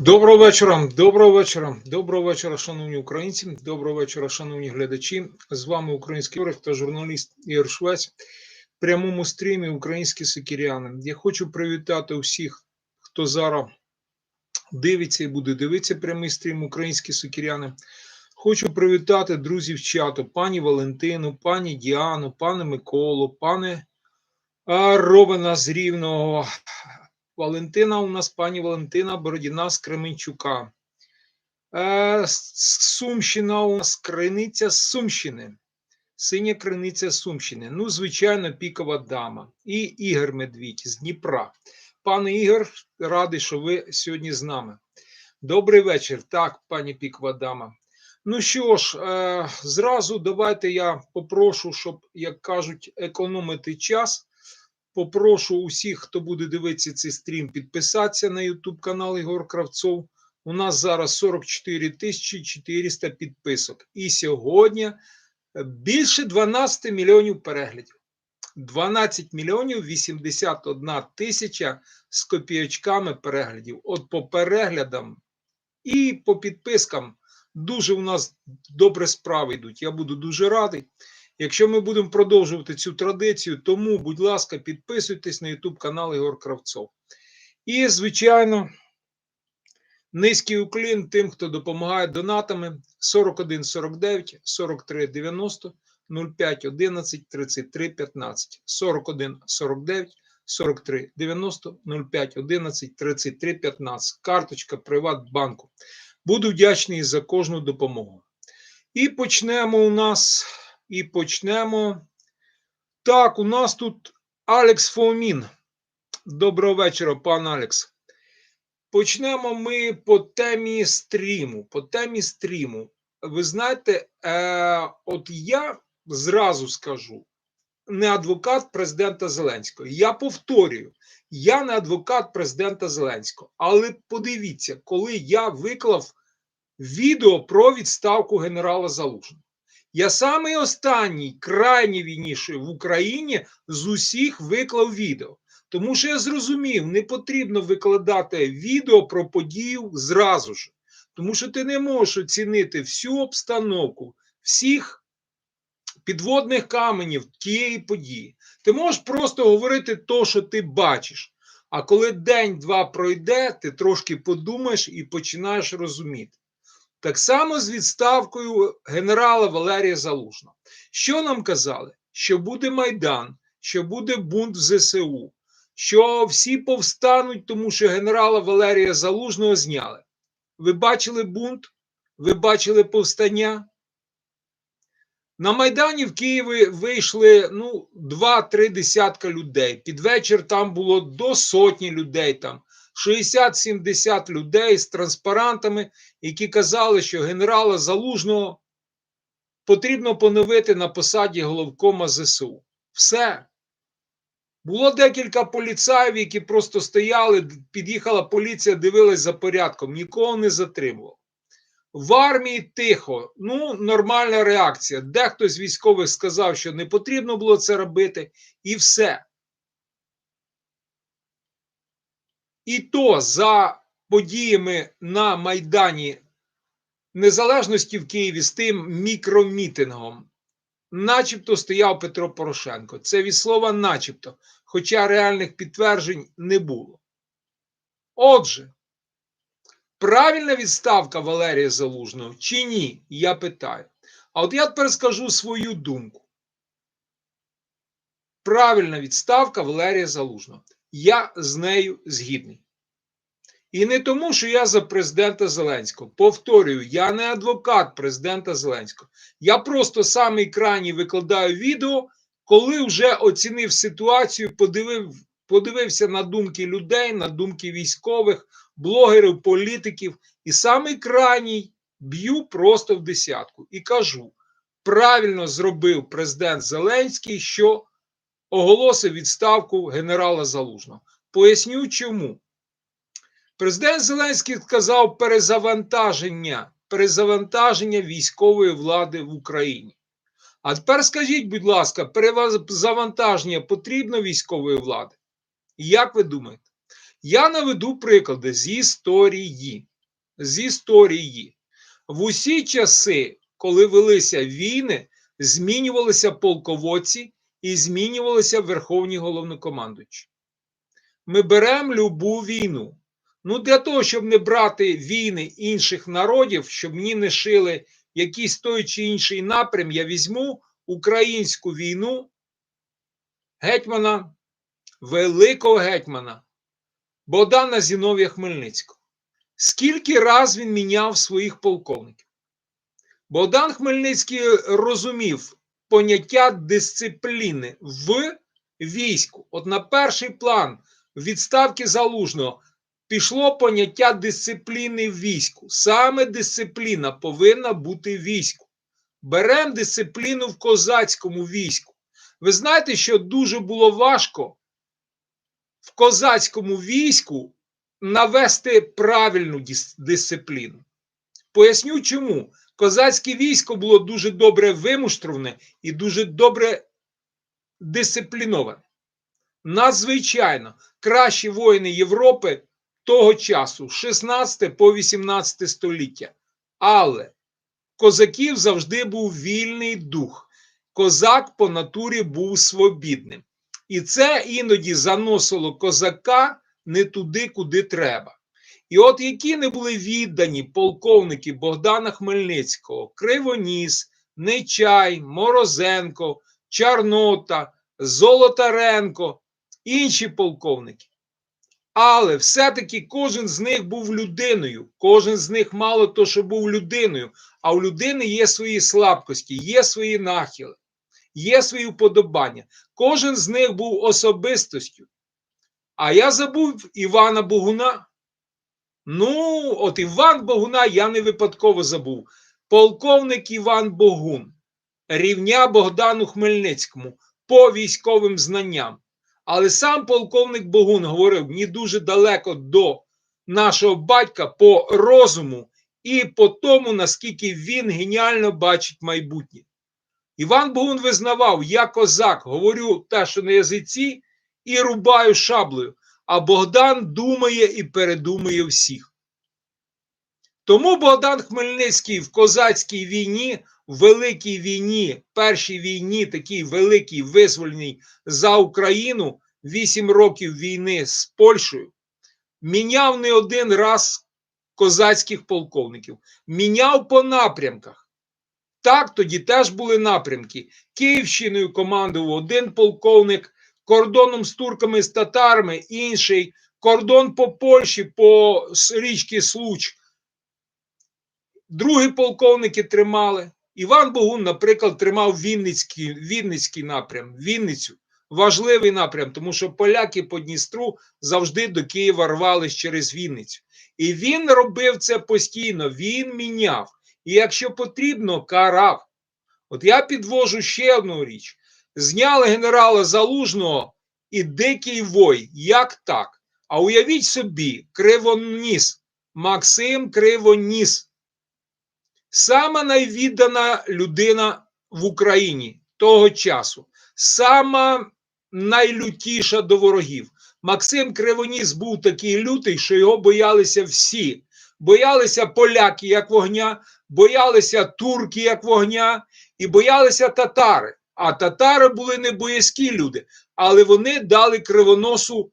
Доброго вечора, доброго вечора, доброго вечора, шановні українці, доброго вечора, шановні глядачі. З вами український орг та журналіст Ігор Швець. В прямому стрімі Українські сикіряни. Я хочу привітати усіх, хто зараз дивиться і буде дивитися прямий стрім Українські сикіряни. Хочу привітати друзів чату, пані Валентину, пані Діану, пане Миколу, пане Робина з Рівного, Валентина у нас пані Валентина Бородіна з Кременчука. Е, Сумщина у нас криниця з Сумщини. Синя криниця Сумщини. Ну, звичайно, пікова дама. І Ігор Медвідь з Дніпра. Пане Ігор, радий, що ви сьогодні з нами. Добрий вечір. Так, пані пікова дама. Ну що ж, е, зразу давайте я попрошу, щоб, як кажуть, економити час. Попрошу усіх, хто буде дивитися цей стрім, підписатися на YouTube канал Ігор Кравцов. У нас зараз 44 тисячі 400 підписок. І сьогодні е, більше 12 мільйонів переглядів. 12 мільйонів 81 тисяча з копійочками переглядів. От по переглядам і по підпискам дуже у нас добре справи йдуть. Я буду дуже радий. Якщо ми будемо продовжувати цю традицію, тому, будь ласка, підписуйтесь на YouTube канал Ігор Кравцов. І, звичайно, низький уклін тим, хто допомагає донатами 41 49 43 90 05 11 33 15 41 49 43 90 05 11 33 15. Карточка Приватбанку. Буду вдячний за кожну допомогу. І почнемо у нас. І почнемо. Так, у нас тут Алекс Фомін. Доброго вечора, пан Алекс. Почнемо ми по темі стріму. По темі стріму. Ви знаєте, е, от я зразу скажу: не адвокат президента Зеленського. Я повторюю, я не адвокат президента Зеленського. Але подивіться, коли я виклав відео про відставку генерала Залужного. Я самий останній, крайній війніший в Україні з усіх виклав відео. Тому що я зрозумів, не потрібно викладати відео про подію зразу ж. Тому що ти не можеш оцінити всю обстановку, всіх підводних каменів тієї події. Ти можеш просто говорити то, що ти бачиш. А коли день-два пройде, ти трошки подумаєш і починаєш розуміти. Так само з відставкою генерала Валерія Залужного. Що нам казали? Що буде Майдан, що буде бунт в ЗСУ, що всі повстануть, тому що генерала Валерія Залужного зняли. Ви бачили бунт? Ви бачили повстання? На Майдані в Києві вийшли ну, 2-3 десятка людей. Під вечір там було до сотні людей там. 60-70 людей з транспарантами, які казали, що генерала Залужного потрібно поновити на посаді головкома ЗСУ. Все. Було декілька поліцаїв, які просто стояли, під'їхала поліція, дивилась за порядком, нікого не затримував. В армії тихо, ну, нормальна реакція. Дехто з військових сказав, що не потрібно було це робити, і все. І то за подіями на Майдані Незалежності в Києві з тим мікромітингом, начебто стояв Петро Порошенко. Це від слова начебто, хоча реальних підтверджень не було. Отже, правильна відставка Валерія Залужного чи ні? Я питаю. А от я тепер скажу свою думку. Правильна відставка Валерія Залужного я з нею згідний. І не тому, що я за президента Зеленського. Повторюю, я не адвокат президента Зеленського. Я просто самий крайній викладаю відео, коли вже оцінив ситуацію, подивив, подивився на думки людей, на думки військових, блогерів, політиків. І самий крайній б'ю просто в десятку і кажу: правильно зробив президент Зеленський, що оголосив відставку генерала Залужного. Поясню чому. Президент Зеленський сказав перезавантаження, перезавантаження військової влади в Україні. А тепер скажіть, будь ласка, перезавантаження потрібно військової влади? Як ви думаєте? Я наведу приклади з історії. з історії. В усі часи, коли велися війни, змінювалися полководці і змінювалися верховні головнокомандуючі. Ми беремо любу війну. Ну, для того, щоб не брати війни інших народів, щоб мені не шили якийсь той чи інший напрям, я візьму українську війну гетьмана, великого гетьмана Богдана Зіновія Хмельницького. Скільки раз він міняв своїх полковників? Богдан Хмельницький розумів поняття дисципліни в війську. От на перший план відставки залужного пішло поняття дисципліни в війську. Саме дисципліна повинна бути в війську. Беремо дисципліну в козацькому війську. Ви знаєте, що дуже було важко в козацькому війську навести правильну дис- дисципліну. Поясню чому. Козацьке військо було дуже добре вимуштроване і дуже добре дисципліноване. Надзвичайно кращі воїни Європи того часу, 16 по 18 століття. Але козаків завжди був вільний дух. Козак по натурі був свобідним. І це іноді заносило козака не туди, куди треба. І от які не були віддані полковники Богдана Хмельницького, Кривоніс, Нечай, Морозенко, Чарнота, Золотаренко, інші полковники. Але все-таки кожен з них був людиною. Кожен з них мало то, що був людиною, а у людини є свої слабкості, є свої нахили, є свої вподобання. Кожен з них був особистостю. А я забув Івана Богуна. Ну, от Іван Богуна я не випадково забув. Полковник Іван Богун, рівня Богдану Хмельницькому по військовим знанням. Але сам полковник Богун говорив мені дуже далеко до нашого батька по розуму і по тому, наскільки він геніально бачить майбутнє. Іван Богун визнавав, я козак, говорю те, що на язиці, і рубаю шаблею, а Богдан думає і передумує всіх. Тому Богдан Хмельницький в козацькій війні, в великій війні, першій війні, такій великій визвольній за Україну, 8 років війни з Польщею, міняв не один раз козацьких полковників, міняв по напрямках. Так, тоді теж були напрямки. Київщиною командував один полковник, кордоном з турками, з татарами, інший, кордон по Польщі, по річці Случ. Другі полковники тримали. Іван Богун, наприклад, тримав Вінницький, Вінницький напрям, Вінницю. Важливий напрям, тому що поляки по Дністру завжди до Києва рвались через Вінницю. І він робив це постійно, він міняв. І якщо потрібно, карав. От я підвожу ще одну річ: зняли генерала Залужного і дикий вой. Як так? А уявіть собі, кривоніс, Максим Кривоніс. Сама найвіддана людина в Україні того часу, сама найлютіша до ворогів. Максим Кривоніс був такий лютий, що його боялися всі. Боялися поляки як вогня, боялися турки як вогня, і боялися татари. А татари були не боязкі люди, але вони дали кривоносу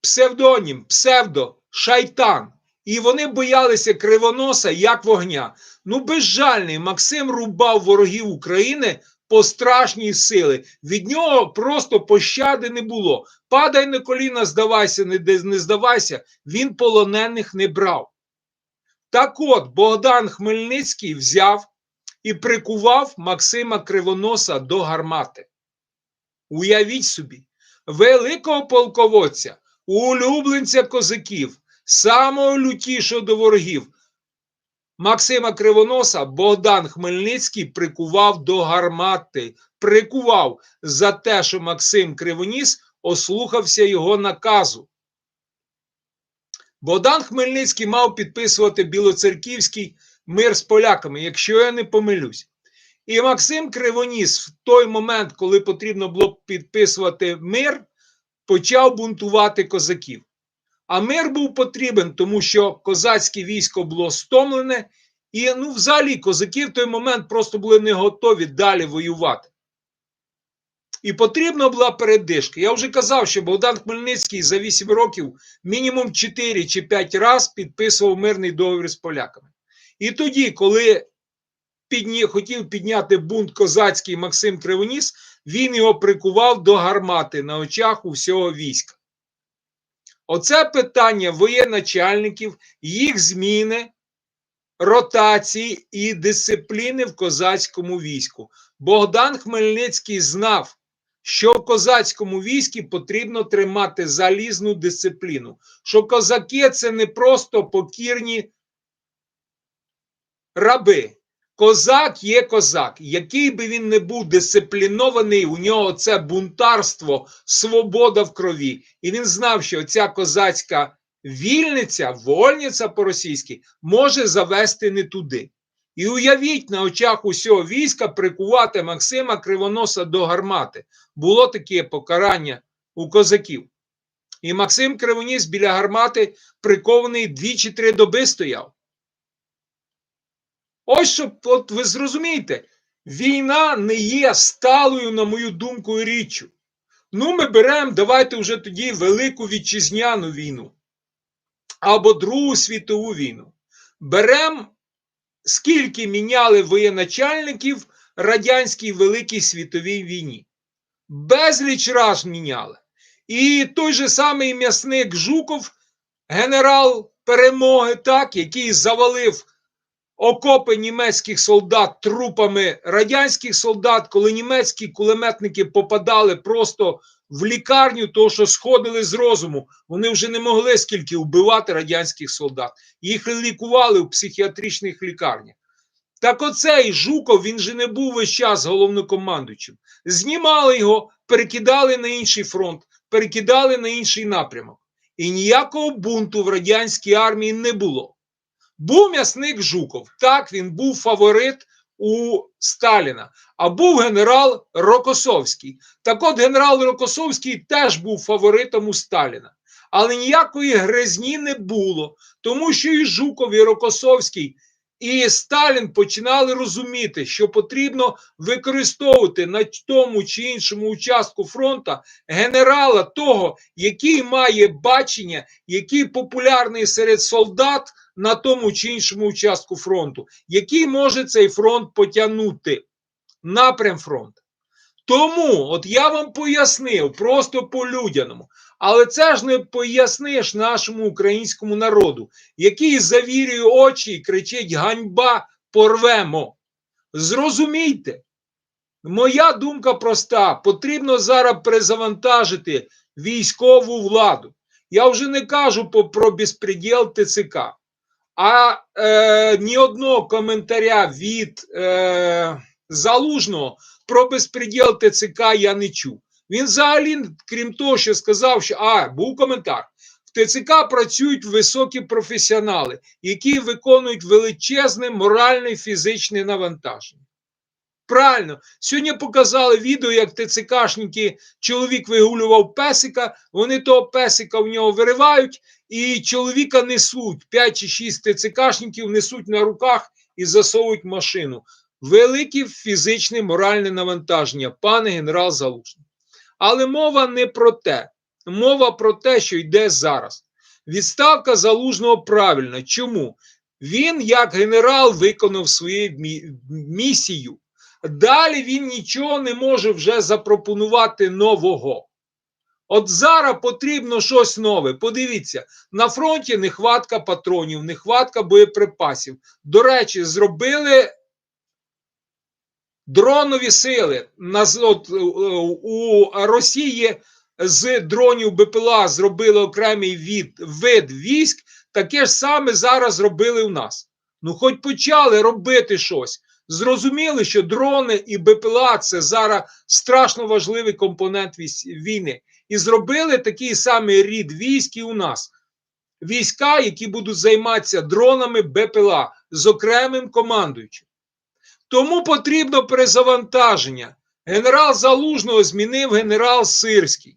псевдонім, псевдо, шайтан. І вони боялися кривоноса як вогня. Ну, безжальний Максим рубав ворогів України по страшній сили. Від нього просто пощади не було. Падай на коліна, здавайся, не, не здавайся, він полонених не брав. Так от Богдан Хмельницький взяв і прикував Максима Кривоноса до гармати. Уявіть собі, великого полководця, улюбленця козаків самого лютішого до ворогів. Максима Кривоноса Богдан Хмельницький прикував до гармати, прикував за те, що Максим Кривоніс ослухався його наказу. Богдан Хмельницький мав підписувати білоцерківський мир з поляками, якщо я не помилюсь. І Максим Кривоніс в той момент, коли потрібно було підписувати мир, почав бунтувати козаків. А мир був потрібен, тому що козацьке військо було стомлене, і ну, взагалі козаки в той момент просто були не готові далі воювати. І потрібна була передишка. Я вже казав, що Богдан Хмельницький за 8 років мінімум 4 чи 5 разів підписував мирний договір з поляками. І тоді, коли підні, хотів підняти бунт козацький Максим Кривоніс, він його прикував до гармати на очах у всього війська. Оце питання воєначальників, їх зміни, ротації і дисципліни в козацькому війську. Богдан Хмельницький знав, що в козацькому війську потрібно тримати залізну дисципліну, що козаки це не просто покірні раби. Козак є козак, який би він не був дисциплінований, у нього це бунтарство, свобода в крові. І він знав, що ця козацька вільниця, вольниця по-російськи, може завести не туди. І уявіть на очах усього війська прикувати Максима Кривоноса до гармати. Було таке покарання у козаків. І Максим Кривоніс біля гармати прикований дві чи три доби стояв. Ось щоб от ви зрозумієте, війна не є сталою, на мою думку, річчю. Ну, ми беремо, давайте вже тоді Велику Вітчизняну війну або Другу світову війну. Беремо, скільки міняли воєначальників радянській Великій світовій війні. Безліч раз міняли. І той же самий м'ясник Жуков, генерал перемоги, так, який завалив окопи німецьких солдат трупами радянських солдат, коли німецькі кулеметники попадали просто в лікарню, того що сходили з розуму, вони вже не могли скільки вбивати радянських солдат. Їх лікували в психіатричних лікарнях. Так оцей Жуков, він же не був весь час головнокомандуючим. Знімали його, перекидали на інший фронт, перекидали на інший напрямок. І ніякого бунту в радянській армії не було. Був м'ясник Жуков. Так, він був фаворит у Сталіна, а був генерал Рокосовський. Так от генерал Рокосовський теж був фаворитом у Сталіна. Але ніякої гризні не було, тому що і Жуков, і Рокосовський, і Сталін починали розуміти, що потрібно використовувати на тому чи іншому участку фронту генерала того, який має бачення, який популярний серед солдат на тому чи іншому участку фронту, який може цей фронт потягнути напрям фронту. Тому, от я вам пояснив просто по-людяному, але це ж не поясниш нашому українському народу, який завірює очі і кричить: ганьба порвемо. Зрозумійте, моя думка проста: потрібно зараз перезавантажити військову владу. Я вже не кажу про безпреділ ТЦК. А е, ні одного коментаря від е, залужного про безпреділ ТЦК я не чув. Він взагалі, крім того, що сказав, що а, був коментар. В ТЦК працюють високі професіонали, які виконують величезне моральне і фізичне навантаження. Правильно, сьогодні показали відео, як ТЦКшники, чоловік вигулював песика, вони того песика в нього виривають, і чоловіка несуть. 5 чи 6 ТЦКшників несуть на руках і засовують машину. Велике фізичне моральне навантаження, пане генерал Залужний. Але мова не про те. Мова про те, що йде зараз. Відставка залужного правильна. Чому? Він, як генерал, виконав свою місію. Далі він нічого не може вже запропонувати нового. От зараз потрібно щось нове. Подивіться, на фронті нехватка патронів, нехватка боєприпасів. До речі, зробили дронові сили. От, У Росії з дронів БПЛА зробили окремий від, вид військ. Таке ж саме зараз зробили у нас. Ну, хоч почали робити щось. Зрозуміли, що дрони і БПЛА це зараз страшно важливий компонент війни. І зробили такий самий рід військ і у нас. Війська, які будуть займатися дронами БПЛА з окремим командуючим. Тому потрібно перезавантаження. Генерал Залужного змінив генерал Сирський.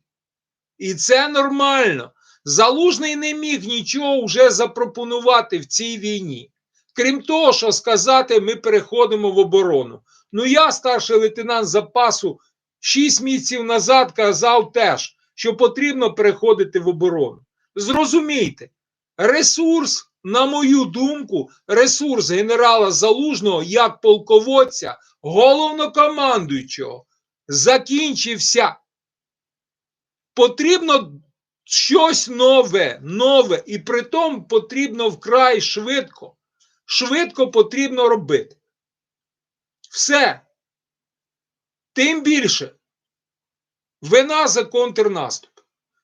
І це нормально. Залужний не міг нічого вже запропонувати в цій війні. Крім того, що сказати, ми переходимо в оборону. Ну, я, старший лейтенант запасу, 6 місяців назад казав теж, що потрібно переходити в оборону. Зрозумійте, ресурс, на мою думку, ресурс генерала Залужного як полководця, головнокомандуючого, закінчився. Потрібно щось нове, нове, і при тому потрібно вкрай швидко. Швидко потрібно робити. Все. Тим більше вина за контрнаступ.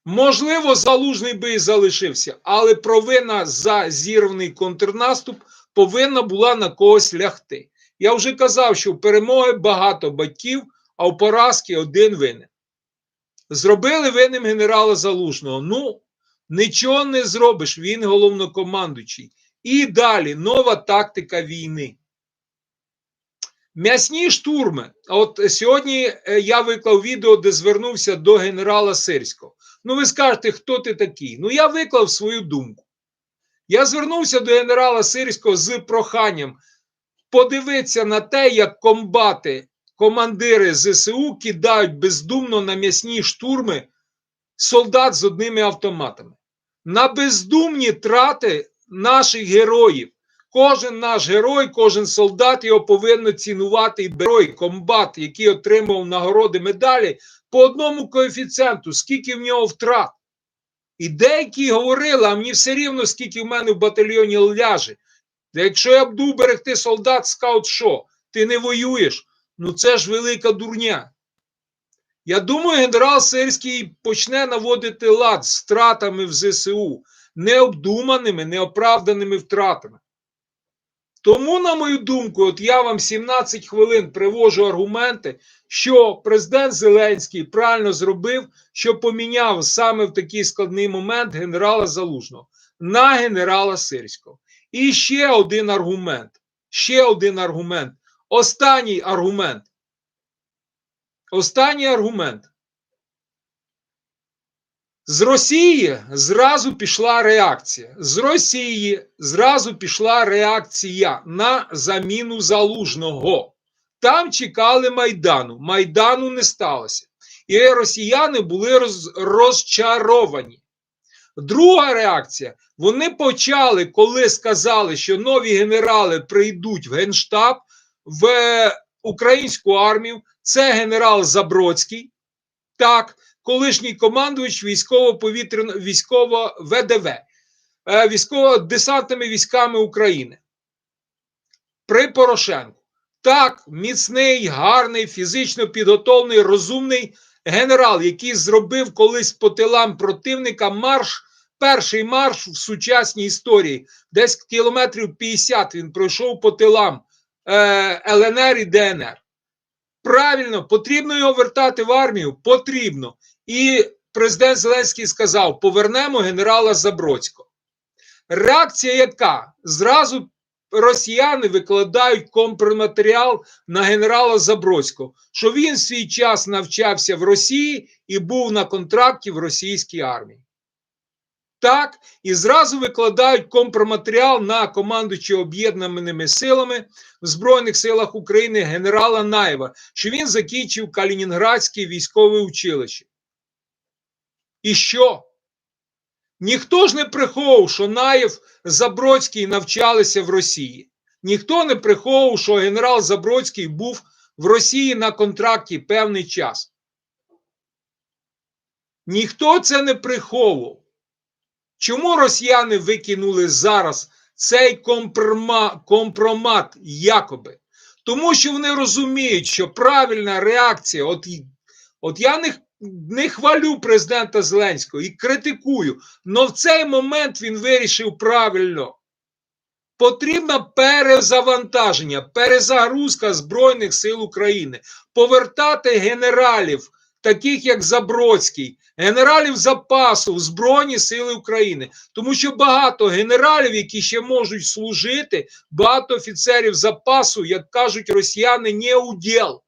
Можливо, залужний би і залишився, але провина за зірваний контрнаступ повинна була на когось лягти. Я вже казав, що в перемоги багато батьків, а в поразки один винен. Зробили винним генерала Залужного. Ну, нічого не зробиш, він головнокомандуючий. І далі нова тактика війни. М'ясні штурми. От сьогодні е, я виклав відео, де звернувся до генерала Сирського. Ну, ви скажете, хто ти такий? Ну, я виклав свою думку. Я звернувся до генерала Сирського з проханням подивитися на те, як комбати, командири ЗСУ кидають бездумно на м'ясні штурми солдат з одними автоматами. На бездумні трати наших героїв. Кожен наш герой, кожен солдат його повинно цінувати і герой, комбат, який отримав нагороди медалі по одному коефіцієнту, скільки в нього втрат. І деякі говорили, а мені все рівно, скільки в мене в батальйоні ляже. Якщо я буду берегти солдат, скаут, що? Ти не воюєш? Ну це ж велика дурня. Я думаю, генерал Сирський почне наводити лад з втратами в ЗСУ, необдуманими, неоправданими втратами. Тому, на мою думку, от я вам 17 хвилин привожу аргументи, що президент Зеленський правильно зробив, що поміняв саме в такий складний момент генерала Залужного на генерала Сирського. І ще один аргумент. Ще один аргумент. Останній аргумент. Останній аргумент. З Росії зразу пішла реакція. З Росії зразу пішла реакція на заміну залужного. Там чекали Майдану. Майдану не сталося. І росіяни були роз, розчаровані. Друга реакція. Вони почали, коли сказали, що нові генерали прийдуть в Генштаб в українську армію. Це генерал Забродський. Так, колишній командувач військово-повітряного військово ВДВ, військово-десантними військами України. При Порошенку. Так, міцний, гарний, фізично підготовлений, розумний генерал, який зробив колись по тилам противника марш, перший марш в сучасній історії. Десь кілометрів 50 він пройшов по тилам е, ЛНР і ДНР. Правильно, потрібно його вертати в армію? Потрібно. І президент Зеленський сказав: повернемо генерала Забродського. Реакція яка? Зразу росіяни викладають компроматеріал на генерала Забродського, що він свій час навчався в Росії і був на контракті в російській армії. Так, і зразу викладають компроматеріал на командуючого об'єднаними силами в Збройних силах України генерала Наєва, що він закінчив Калінінградське військове училище. І що? Ніхто ж не приховував, що Наєв Забродський навчалися в Росії. Ніхто не приховував, що генерал Забродський був в Росії на контракті певний час. Ніхто це не приховував. Чому росіяни викинули зараз цей компромат, якоби? Тому що вони розуміють, що правильна реакція, от, от я не не хвалю президента Зеленського і критикую, але в цей момент він вирішив правильно. Потрібно перезавантаження, перезагрузка Збройних сил України, повертати генералів, таких як Забродський, генералів запасу в Збройні Сили України. Тому що багато генералів, які ще можуть служити, багато офіцерів запасу, як кажуть росіяни, не уділ.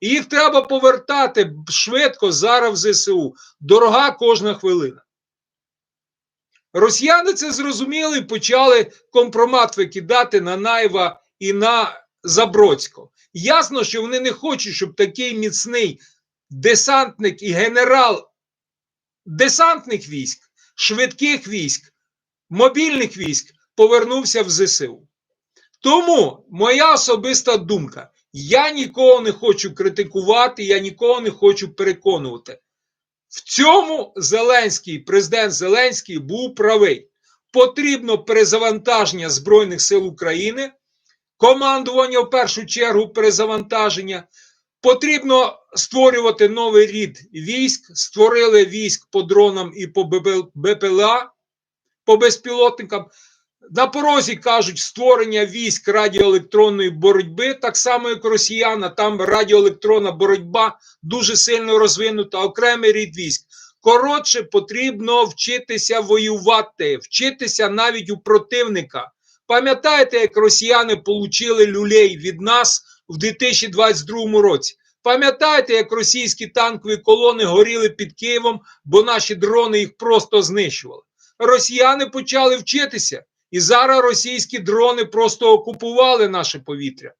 І їх треба повертати швидко зараз в ЗСУ. Дорога кожна хвилина. Росіяни це зрозуміли і почали компромат викидати на Найва і на Забродського. Ясно, що вони не хочуть, щоб такий міцний десантник і генерал десантних військ, швидких військ, мобільних військ повернувся в ЗСУ. Тому моя особиста думка: я нікого не хочу критикувати, я нікого не хочу переконувати. В цьому Зеленський, президент Зеленський був правий. Потрібно перезавантаження Збройних сил України, командування в першу чергу перезавантаження. Потрібно створювати новий рід військ. Створили військ по дронам і по БПЛА, по безпілотникам. На порозі кажуть створення військ радіоелектронної боротьби, так само як росіяна, там радіоелектронна боротьба дуже сильно розвинута, окремий рід військ. Коротше, потрібно вчитися воювати, вчитися навіть у противника. Пам'ятаєте, як росіяни получили люлей від нас в 2022 році? Пам'ятаєте, як російські танкові колони горіли під Києвом, бо наші дрони їх просто знищували? Росіяни почали вчитися, і зараз російські дрони просто окупували наше повітря.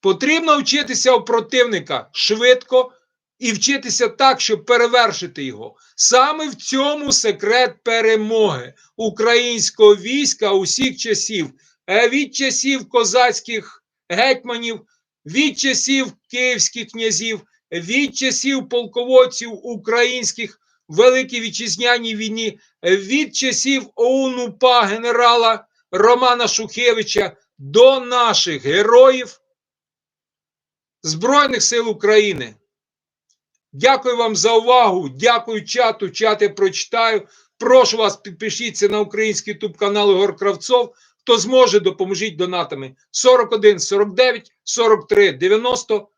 Потрібно вчитися у противника швидко і вчитися так, щоб перевершити його. Саме в цьому секрет перемоги українського війська усіх часів, Е, від часів козацьких гетьманів, від часів київських князів, від часів полководців українських в Великій Вітчизняній війні, від часів ОУН-УПА генерала Романа Шухевича до наших героїв Збройних сил України. Дякую вам за увагу. Дякую чату. Чат я прочитаю. Прошу вас, підпишіться на український ютуб канал Ігор Кравцов. Хто зможе, допоможіть донатами 41 49 43 90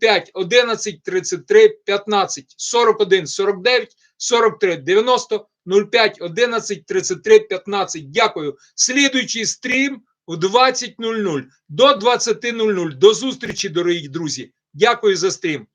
05 11 33 15 41 49 43 90 05 11 33 15. Дякую. Слідуючий стрім у 20.00 до 20.00. До зустрічі, дорогі друзі. Дякую за стрім.